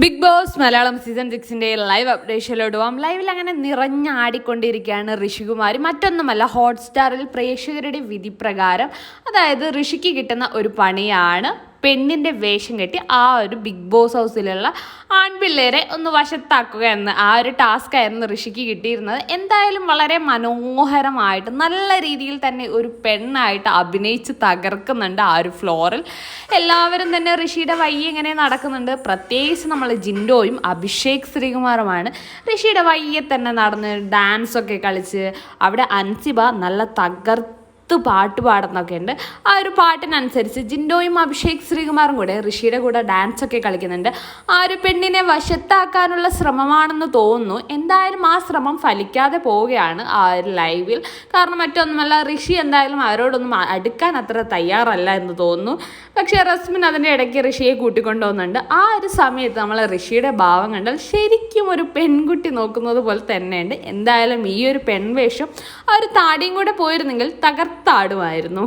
Big boss Malayalam season സിക്സിന്റെ live അപ്ഡേഷനിലോട്ട് പോകാം ലൈവിൽ അങ്ങനെ നിറഞ്ഞാടിക്കൊണ്ടിരിക്കുകയാണ് ഋഷികുമാരി. മറ്റൊന്നുമല്ല ഹോട്ട്സ്റ്റാറിൽ പ്രേക്ഷകരുടെ വിധി പ്രകാരം അതായത് ഋഷിക്ക് കിട്ടുന്ന ഒരു പണിയാണ് പെണ്ണിന്റെ വേഷം കെട്ടി ആ ഒരു ബിഗ് ബോസ് ഹൗസിലുള്ള ആൺപിള്ളേരെ ഒന്ന് വശത്താക്കുക എന്ന് ആ ഒരു ടാസ്ക് ആയിരുന്നു ഋഷിക്ക് കിട്ടിയിരുന്നത്. എന്തായാലും വളരെ മനോഹരമായിട്ട് നല്ല രീതിയിൽ തന്നെ ഒരു പെണ്ണായിട്ട് അഭിനയിച്ച് തകർക്കുന്നുണ്ട് ആ ഒരു ഫ്ലോറിൽ. എല്ലാവരും തന്നെ ഋഷിയുടെ വൈ ഇങ്ങനെ നടക്കുന്നുണ്ട്. പ്രത്യേകിച്ച് നമ്മൾ ജിൻഡോയും അഭിഷേക് ശ്രീകുമാറുമാണ് ഋഷിയുടെ വയ്യെ തന്നെ നടന്ന് ഡാൻസൊക്കെ കളിച്ച് അവിടെ അൻസിബ നല്ല തകർത്ത് പത്ത് പാട്ട് പാടുന്നൊക്കെ ഉണ്ട് ആ ഒരു പാട്ടിനനുസരിച്ച് ജിൻഡോയും അഭിഷേക് ശ്രീകുമാറും കൂടെ ഋഷിയുടെ കൂടെ ഡാൻസ് ഒക്കെ കളിക്കുന്നുണ്ട്. ആ ഒരു പെണ്ണിനെ വശത്താക്കാനുള്ള ശ്രമമാണെന്ന് തോന്നുന്നു. എന്തായാലും ആ ശ്രമം ഫലിക്കാതെ പോവുകയാണ് ആ ഒരു ലൈവിൽ. കാരണം മറ്റൊന്നുമല്ല ഋഷി എന്തായാലും അവരോടൊന്നും അടുക്കാൻ അത്ര തയ്യാറല്ല എന്ന് തോന്നുന്നു. പക്ഷേ റസ്മിൻ അതിന്റെ ഇടയ്ക്ക് ഋഷിയെ കൂട്ടിക്കൊണ്ടുപോകുന്നുണ്ട് ആ ഒരു സമയത്ത് നമ്മൾ ഋഷിയുടെ ഭാവം കണ്ടാൽ ശരിക്കും ഒരു പെൺകുട്ടി നോക്കുന്നത് പോലെ തന്നെയുണ്ട്. എന്തായാലും ഈ ഒരു പെൺവേഷം ആ ഒരു താടിയും കൂടെ പോയിരുന്നെങ്കിൽ തകർത്താടുമായിരുന്നു